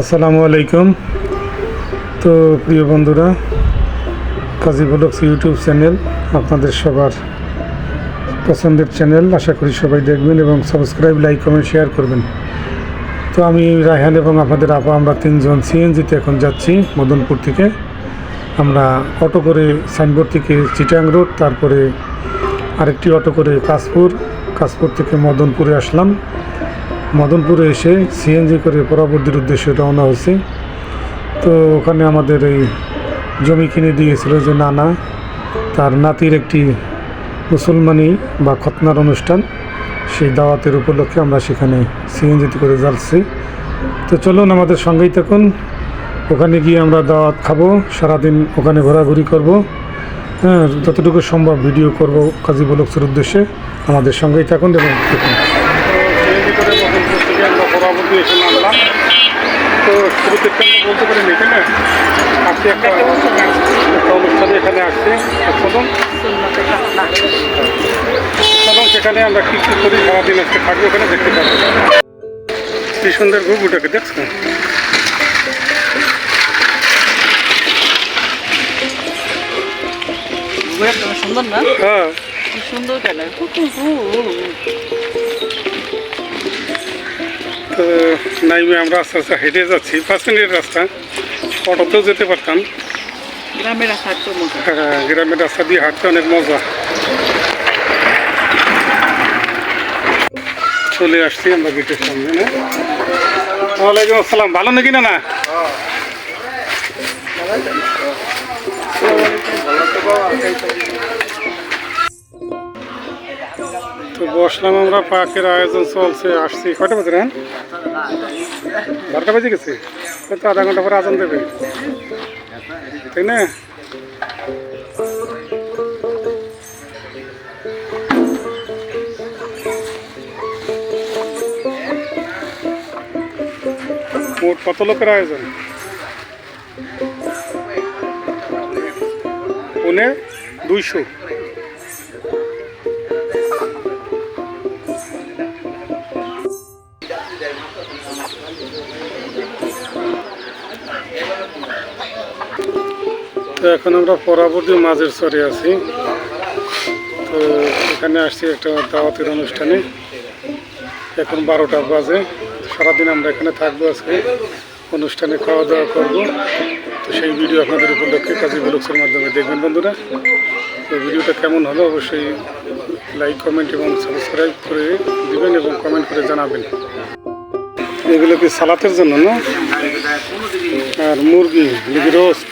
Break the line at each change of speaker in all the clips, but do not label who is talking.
আসসালামু আলাইকুম। তো প্রিয় বন্ধুরা, কাজী ব্লগস ইউটিউব চ্যানেল, আপনাদের সবার পছন্দের চ্যানেল, আশা করি সবাই দেখবেন এবং সাবস্ক্রাইব, লাইক, কমেন্ট, শেয়ার করবেন। তো আমি রায়হান এবং আপনাদের আপা, আমরা তিনজন সিএনজিতে এখন যাচ্ছি মদনপুর থেকে। আমরা অটো করে সাইনবোর্ড থেকে চিটাং রোড, তারপরে আরেকটি অটো করে কাশপুর কাশপুর থেকে মদনপুরে আসলাম। মদনপুরে এসে সিএনজি করে পরবর্তীর উদ্দেশ্যে রওনা হয়েছে। তো ওখানে আমাদের এই জমি কিনে দিয়েছিল যে নানা, তার নাতির একটি মুসলমানি বা খতনার অনুষ্ঠান। সেই দাওয়াতের উপলক্ষে আমরা সেখানে সিএনজিতে করে যাচ্ছি। তো চলুন আমাদের সঙ্গেই থাকুন। ওখানে গিয়ে আমরা দাওয়াত খাব, সারাদিন ওখানে ঘোরাঘুরি করব। হ্যাঁ যতটুকু সম্ভব ভিডিও করব কাজী বলকসের উদ্দেশ্যে। আমাদের সঙ্গেই থাকুন এবং আমরা এসে নামলাম। তো শুরুতে একটা আমরা বলতে পারি না তাই না একটা একটা অনুষ্ঠানে এখানে আসছে। প্রথম প্রথম সেখানে আমরা কী কী করি সারাদিন আজকে থাকব ওখানে দেখতে পাবো। কি সুন্দর ঘুঘুটাকে দেখছ?
ঘুরে সুন্দর না?
হ্যাঁ।
সুন্দর কেন।
তো নাইমে আমরা আস্তে আস্তে হেঁটে যাচ্ছি। পাঁচ মিনিটের রাস্তা। অটোতেও যেতে পারতাম।
গ্রামের রাস্তা
হ্যাঁ, গ্রামের রাস্তা দিয়ে হাঁটতে অনেক মজা। চলে আসছি আমরা গেটের সামনে না? ওয়ালাইকুম আসসালাম। ভালো নাকি না না? তো বসলাম আমরা পাকের আয়োজন চলছে। আসছি। কয়টা বাজে বারোটা বেজে গেছে? তো আধা ঘণ্টা পরে আজান দেবে। তাই না? কত লোকের আয়োজন? পুনে দুইশো। তো এখন আমরা পরবর্তী মাঝের চরে আছি। তো এখানে আসছি একটা দাওয়াতের অনুষ্ঠানে। এখন বারোটা বাজে। সারাদিন আমরা এখানে থাকব আজকে। অনুষ্ঠানে খাওয়া দাওয়া করব। তো সেই ভিডিও আপনাদের উপলক্ষে কাজী ব্লগসের মাধ্যমে দেখবেন বন্ধুরা। তো ভিডিওটা কেমন হলো অবশ্যই লাইক, কমেন্ট এবং সাবস্ক্রাইব করে দিবেন এবং কমেন্ট করে জানাবেন। এগুলো কি সালাতের জন্য না? আর মুরগি রোস্ট।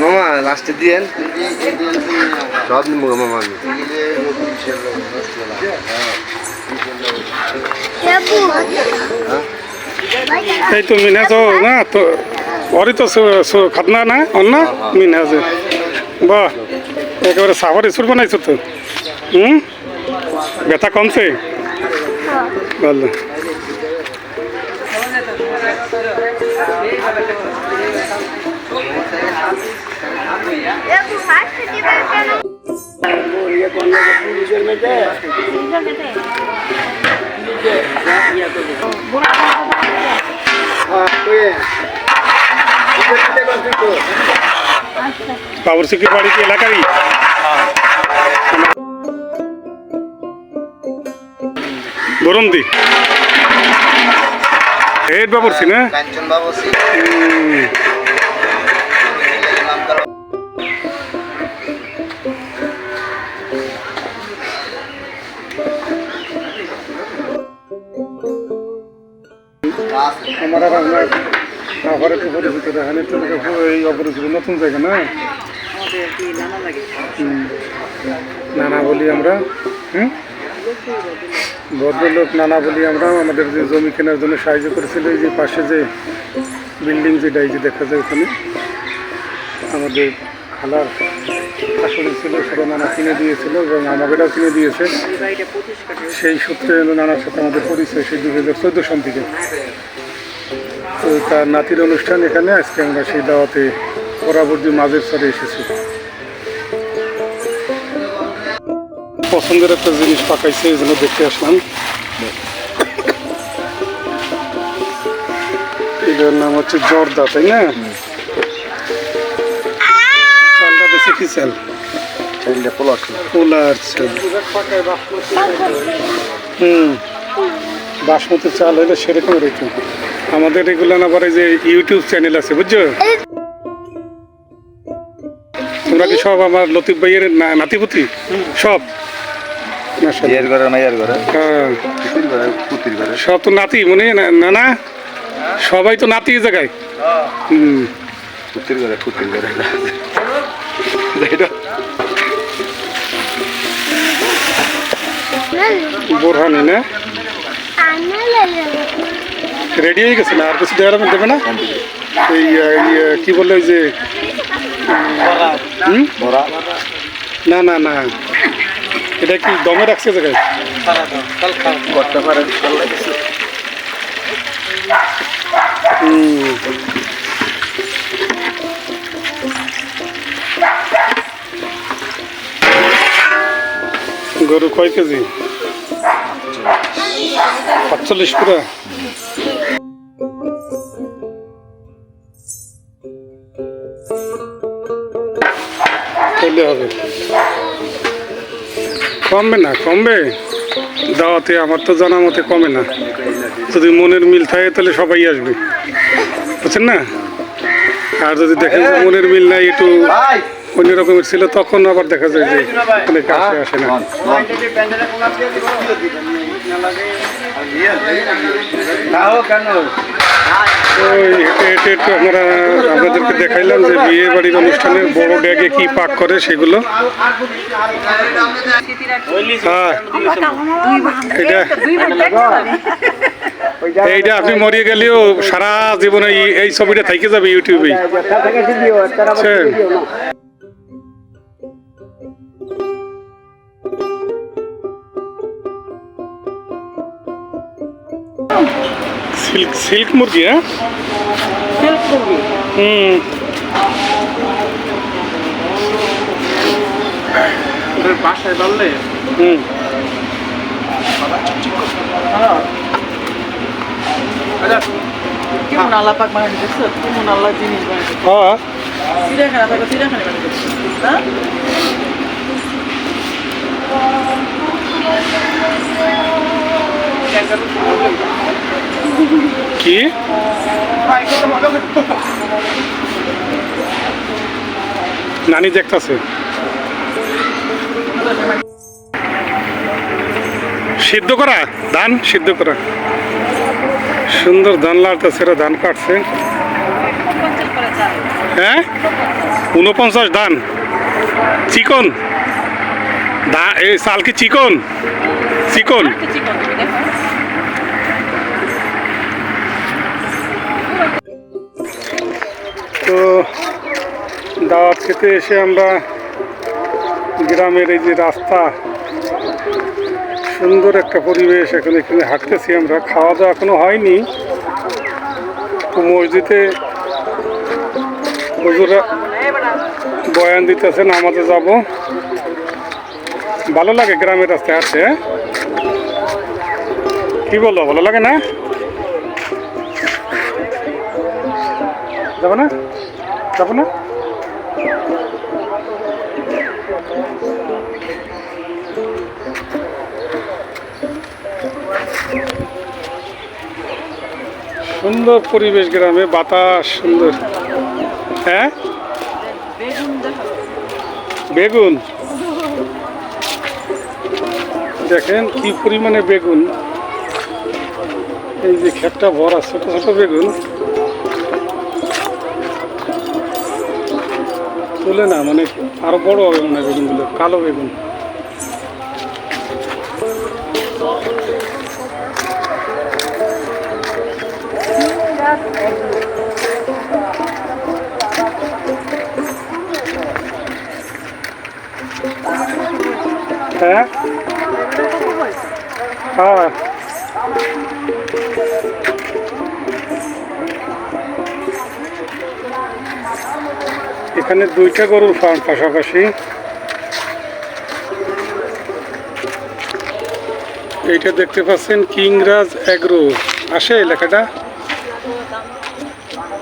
মামা লাস্টে দিয়েন সব নিবো মামা আমি।
এই তো মিনাজ না তো ওরই তো খাতনা না অন্য? মিনাজে। বাহ একেবারে সাভার ইস্যুর বানাইছো তো। হুম? ব্যথা কমছে? ভালো। বাবুর সিকির বাড়ি কি এলাকারই? গরমদি হেড বাবুর সি না
কাঞ্চন
আর আপনার আবারে তো পরিচিত দেখানে তো এই অপরিচিত নতুন জায়গা না?
নানা
বলি আমরা ভদ্রলোক, নানা বলি আমরা, আমাদের যে জমি কেনার জন্য সাহায্য করেছিল, এই যে পাশে যে বিল্ডিং যেটা, এই যে দেখা যায় ওখানে, আমাদের খালার শাশুড়ি ছিল, সেটা নানা কিনে দিয়েছিল এবং আমাকেটাও কিনে দিয়েছে। সেই সূত্রে নানার সাথে আমাদের পরিচয়, সেই দুই হাজার চোদ্দ সাল থেকে। তো তার নাতির অনুষ্ঠান এখানে আজকে আমরা সেই দাওয়াতে পরবর্তী মাঝের স্তরে এসেছি। পছন্দের একটা জিনিস পাকাইছে এই জন্য দেখতে আসলাম। এটার নাম হচ্ছে জর্দা তাই না? চালটা বেশি কি চাল?
চাইলে পোলার
পোলার চাল। হুম। বাসমতি চাল হলে সেরকম রকম আমাদের এগুলো আবার এই যে ইউটিউব চ্যানেল আছে বুঝছ? তোমরা কি সব আমার লতিফ ভাইয়ের না- নাতিপুতি? সব? হ্যাঁ। সব তো নাতি মনে না না না? সবাই তো নাতি জায়গায়। হুম। বোরহানি না? রেডি হয়ে গেছে না? আর কিছু দেওয়ার দেবে না? এই কি বলে ওই যে না না না। এটা কি দমে রাখছে জায়গায়? হুম। গরু কয় কেজি? পাঁচচল্লিশ পুরা। হবে। কমবে না, কমবে? দাওয়াতে আমার তো জানা মতে কমে না। যদি মনের মিল থাকে তাহলে সবাই আসবে। বুঝছেন না? আর যদি দেখেন মনের মিল নাই, একটু অন্য রকমের ছিল, তখন আবার দেখা যায় যে অনেকে আসে আসে না।
কেন?
একটু আমরা আপনাদেরকে দেখাইলাম যে বিয়ে বাড়ির অনুষ্ঠানে বড় ব্যাগে কি পাক করে সেগুলো। হ্যাঁ। এটা এইটা আপনি মরিয়ে গেলেও সারা জীবনে এই ছবিটা থেকে যাবে ইউটিউবে। সিল্ক সিল্ক মুরগি হ্যাঁ? হুম।
বাসায় বললে
হুম।
কেমন আল্লাহ পাক বানাতে দেখছ? কেমন আল্লাহ জিনিস বানাতে
হ্যাঁ।
চিড়িয়াখানা থাকো চিড়িয়াখানা বানাতে হ্যাঁ?
কি? নানি দেখতাছে। সিদ্ধ করা? ধান সিদ্ধ করা। সুন্দর ধান লাড়তেছে এরা ধান কাটছে। হ্যাঁ? উনপঞ্চাশ ধান। চিকন। ধা এই চাল কি চিকন? চিকন। খেতে এসে আমরা গ্রামের এই যে রাস্তা, সুন্দর একটা পরিবেশ, এখন এখানে হাঁটতেছি আমরা। খাওয়া দাওয়া এখনও হয়নি। মসজিদে হুজুরা বয়ান দিতেছেন আমাদের যাব। ভালো লাগে গ্রামের রাস্তায় আছে হ্যাঁ? কি বলো, ভালো লাগে না? যাব না? যাব না? সুন্দর পরিবেশ গ্রামে, বাতাস, সুন্দর। হ্যাঁ? বেগুন। দেখেন কি পরিমাণে বেগুন। এই যে ক্ষেতটা ভরা, ছোট ছোট বেগুন। তুলে না মানে আরও বড় হবে মনে হয় বেগুনগুলো, কালো বেগুন। হ্যাঁ? হ্যাঁ। এখানে দুইটা গরুর ফার্ম পাশাপাশি। এইটা দেখতে পাচ্ছেন কিংরাজ অ্যাগ্রো আসে লেখাটা?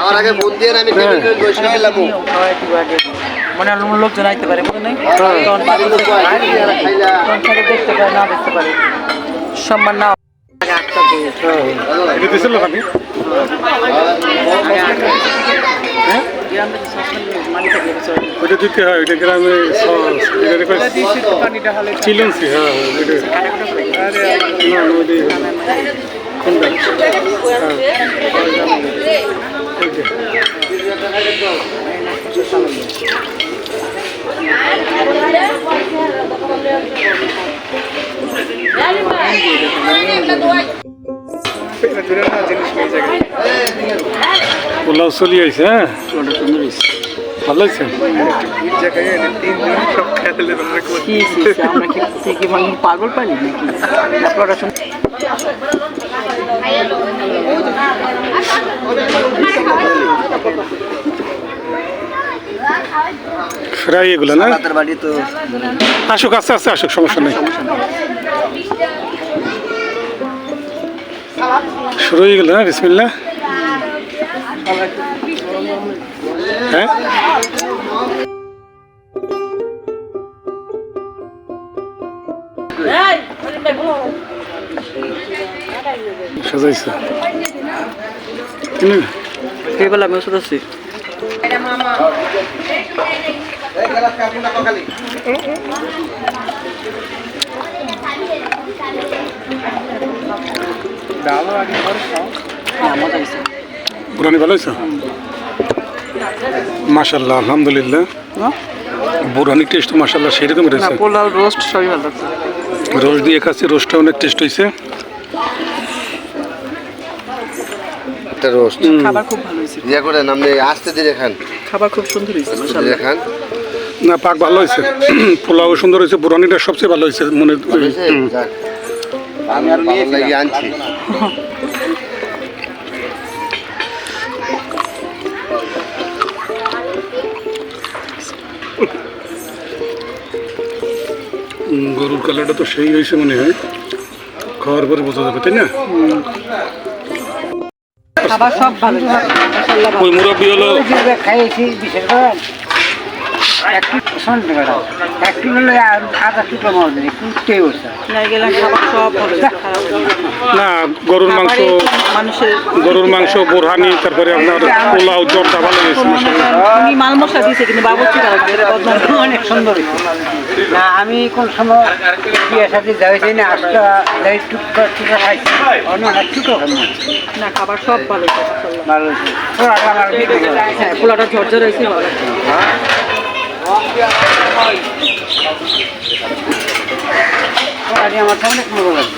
আমরা
আগে দিয়ে আমি বসে গেলাম
মনে হয় লোকজন আইতে পারে মনে নেই?
হ্যাঁ।
দেখতে পারে না দেখতে পারে। সম্মান না
হ্যাঁ।
হ্যাঁ?
ওইটা দিতে হয় ওইটা গ্রামে চিলন্সি হ্যাঁ হ্যাঁ, না কোনটা হ্যাঁ। পোলাও চলি আইছে হ্যাঁ? ভালো
মানে পাগল পানি নাকি?
ফ্রাই এগুলো না?
তো
আসুক আস্তে আস্তে আসুক সমস্যা নেই। শুরু হয়ে গেল না বিসমিল্লা হ্যাঁ? সাজাইছে
কে বলে আমি ওষুধ আছি। হ্যাঁ
বুরানি ভালো হয়েছে? মাশাল্লাহ আলহামদুলিল্লাহ। বুরানি টেস্ট মাশাল্লাহ সেরকম
না
রয়েছে।
পোলাও রোস্ট সবই ভালো লাগছে।
রোজ দিয়ে খাচ্ছি রোজটা অনেক টেস্ট হয়েছে
একটা রোস্ট
খাবার খুব ভালো হয়েছে।
ইয়ে করে আপনি আসতে দিয়ে খান।
খাবার খুব সুন্দর হয়েছে
দিয়ে
মাশাআল্লাহ।
খান।
না পাক ভালো হয়েছে। পোলাও সুন্দর হয়েছে বুরানিটা সবচেয়ে ভালো হয়েছে মনে?
আমি আর লাগিয়ে আনছি।
গরুর কালারটা তো সেই হয়েছে মনে হয়। খাওয়ার পরে বোঝা যাবে তাই না?
খাবার সব ভালো মাশাআল্লাহ।
ওই মুরব্বী হলো
খাইয়েছি বিশেষ করে আর আধা বসে
না
গরুর মাংস
মানুষের
গরুর মাংস বোরহানি তারপরে আপনার পোলাও জর্দা ভালো
মাল মশলা দিয়েছে কিন্তু বাবুর্চি।
অনেক সুন্দর। না আমি কোন সময় সাথে যাই যাই না যাই টুকরো খাইছি। অন্য টুকরো
না খাবার সব ভালো।
ভালো।
হ্যাঁ পোলাটা ঝরঝর হয়েছে ভালো
আমার তো অনেক ভালো লাগে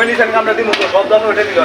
নিছেন আমরা দিন সব দামে ওঠে দিল